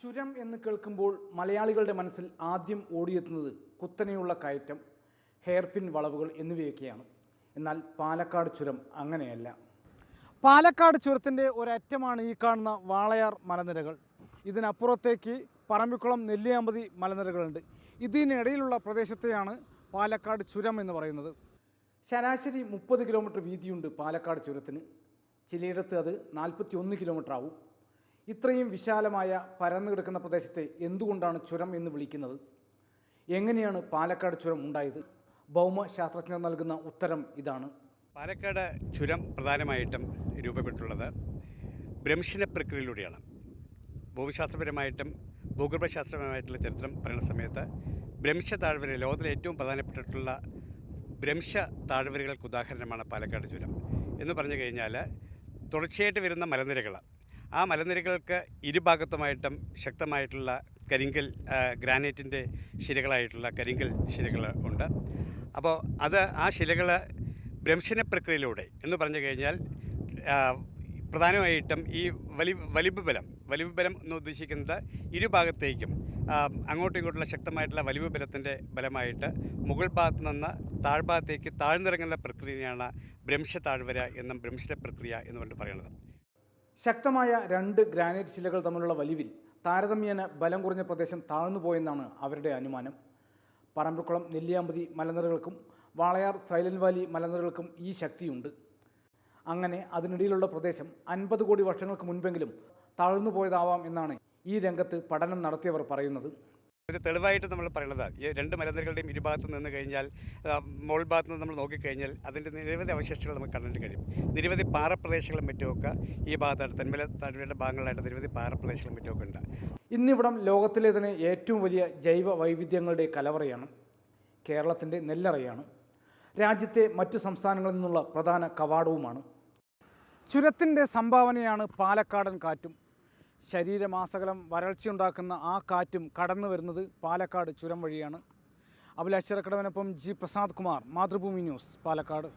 ചുരം എന്ന് കേൾക്കുമ്പോൾ മലയാളികളുടെ മനസ്സിൽ ആദ്യം ഓടിയെത്തുന്നത് കുത്തനെയുള്ള കയറ്റം ഹെയർപിൻ വളവുകൾ എന്നിവയൊക്കെയാണ്. എന്നാൽ പാലക്കാട് ചുരം അങ്ങനെയല്ല. പാലക്കാട് ചുരത്തിന്റെ ഒരറ്റമാണ് ഈ കാണുന്ന വാളയാർ മലനിരകൾ. ഇതിനപ്പുറത്തേക്ക് പറമ്പിക്കുളം നെല്ലിയാമ്പതി മലനിരകളുണ്ട്. ഇതിനിടയിലുള്ള പ്രദേശത്തെയാണ് പാലക്കാട് ചുരം എന്ന് പറയുന്നത്. ശരാശരി മുപ്പത് കിലോമീറ്റർ വീതിയുണ്ട് പാലക്കാട് ചുരത്തിന്. ചിലയിടത്ത് അത് നാൽപ്പത്തി ഒന്ന് കിലോമീറ്റർ ആവും ഇത്രയും വിശാലമായ പരന്നു കിടക്കുന്ന പ്രദേശത്തെ എന്തുകൊണ്ടാണ് ചുരം എന്ന് വിളിക്കുന്നത്? എങ്ങനെയാണ് പാലക്കാട് ചുരം ഉണ്ടായത്? ഭൗമശാസ്ത്രജ്ഞർ നൽകുന്ന ഉത്തരം ഇതാണ്. പാലക്കാട് ചുരം പ്രധാനമായിട്ടും രൂപപ്പെട്ടുള്ളത് ഭ്രംശന പ്രക്രിയയിലൂടെയാണ്. ഭൂമിശാസ്ത്രപരമായിട്ടും ഭൂഗർഭശാസ്ത്രപരമായിട്ടുള്ള ചരിത്രം പറയുന്ന സമയത്ത് ഭ്രംശ താഴ്വര ലോകത്തിലെ ഏറ്റവും പ്രധാനപ്പെട്ടിട്ടുള്ള ഭ്രംശ താഴ്വരകൾക്ക് ഉദാഹരണമാണ് പാലക്കാട് ചുരം. എന്ന് പറഞ്ഞു കഴിഞ്ഞാൽ തുടർച്ചയായിട്ട് വരുന്ന മലനിരകൾ ആ മലനിരകൾക്ക് ഇരുഭാഗത്തുമായിട്ടും ശക്തമായിട്ടുള്ള കരിങ്കൽ ഗ്രാനൈറ്റിന്റെ ശിലകളായിട്ടുള്ള കരിങ്കൽ ശിലകൾ ഉണ്ട്. അപ്പോൾ അത് ആ ശിലകൾ ഭ്രംശന പ്രക്രിയയിലൂടെ എന്ന് പറഞ്ഞു കഴിഞ്ഞാൽ പ്രധാനമായിട്ടും ഈ വലി വലിവ് ബലം വലിവ് ബലം എന്ന് ഉദ്ദേശിക്കുന്നത് ഇരുഭാഗത്തേക്കും അങ്ങോട്ടും ഇങ്ങോട്ടുള്ള ശക്തമായിട്ടുള്ള വലിവ് ബലത്തിന്റെ ബലമായിട്ട് മുകൾ ഭാഗത്ത് നിന്ന് താഴ്ഭാഗത്തേക്ക് താഴ്ന്നിറങ്ങുന്ന പ്രക്രിയയാണ് ഭ്രംശ താഴ്വര എന്നും ഭ്രംശന പ്രക്രിയ എന്ന് പറഞ്ഞിട്ട് പറയുന്നത്. ശക്തമായ രണ്ട് ഗ്രാനൈറ്റ് ശിലകൾ തമ്മിലുള്ള വലിവിൽ താരതമ്യേന ബലം കുറഞ്ഞ പ്രദേശം താഴ്ന്നുപോയെന്നാണ് അവരുടെ അനുമാനം. പറമ്പിക്കുളം നെല്ലിയാമ്പതി മലനിരകൾക്കും വാളയാർ സൈലന്റ് വാലി മലനിരകൾക്കും ഈ ശക്തിയുണ്ട്. അങ്ങനെ അതിനിടയിലുള്ള പ്രദേശം അൻപത് കോടി വർഷങ്ങൾക്ക് മുൻപെങ്കിലും താഴ്ന്നു പോയതാവാം എന്നാണ് ഈ രംഗത്ത് പഠനം നടത്തിയവർ പറയുന്നത്. ഒരു തെളിവായിട്ട് നമ്മൾ പറയുന്നത് ഈ രണ്ട് മലനിരകളുടെയും ഇരുഭാഗത്ത് നിന്ന് കഴിഞ്ഞാൽ മോൾ ഭാഗത്ത് നിന്ന് നമ്മൾ നോക്കിക്കഴിഞ്ഞാൽ അതിന്റെ നിരവധി അവശേഷങ്ങൾ നമുക്ക് കണ്ടിട്ട് കഴിയും. നിരവധി പാറപ്രദേശങ്ങളും മറ്റുമൊക്കെ ഈ ഭാഗത്തായിട്ട് തെന്മല താഴ്വരയുടെ ഭാഗങ്ങളായിട്ട് നിരവധി പാറപ്രദേശങ്ങളും മറ്റുമൊക്കെ ഉണ്ട്. ഇന്നിവിടം ലോകത്തിലെ തന്നെ ഏറ്റവും വലിയ ജൈവ വൈവിധ്യങ്ങളുടെ കലവറയാണ് കേരളത്തിന്റെ നെല്ലറയാണ്. രാജ്യത്തെ മറ്റു സംസ്ഥാനങ്ങളിൽ നിന്നുള്ള പ്രധാന കവാടവുമാണ്. ചുരത്തിന്റെ സംഭാവനയാണ് പാലക്കാടൻ കാറ്റും. ശരീരമാസകലം വരൾച്ചയുണ്ടാക്കുന്ന ആ കാറ്റും കടന്നു വരുന്നത് പാലക്കാട് ചുരം വഴിയാണ്. Abhilash G Prasad Kumar Mathrubhumi news Palakkad.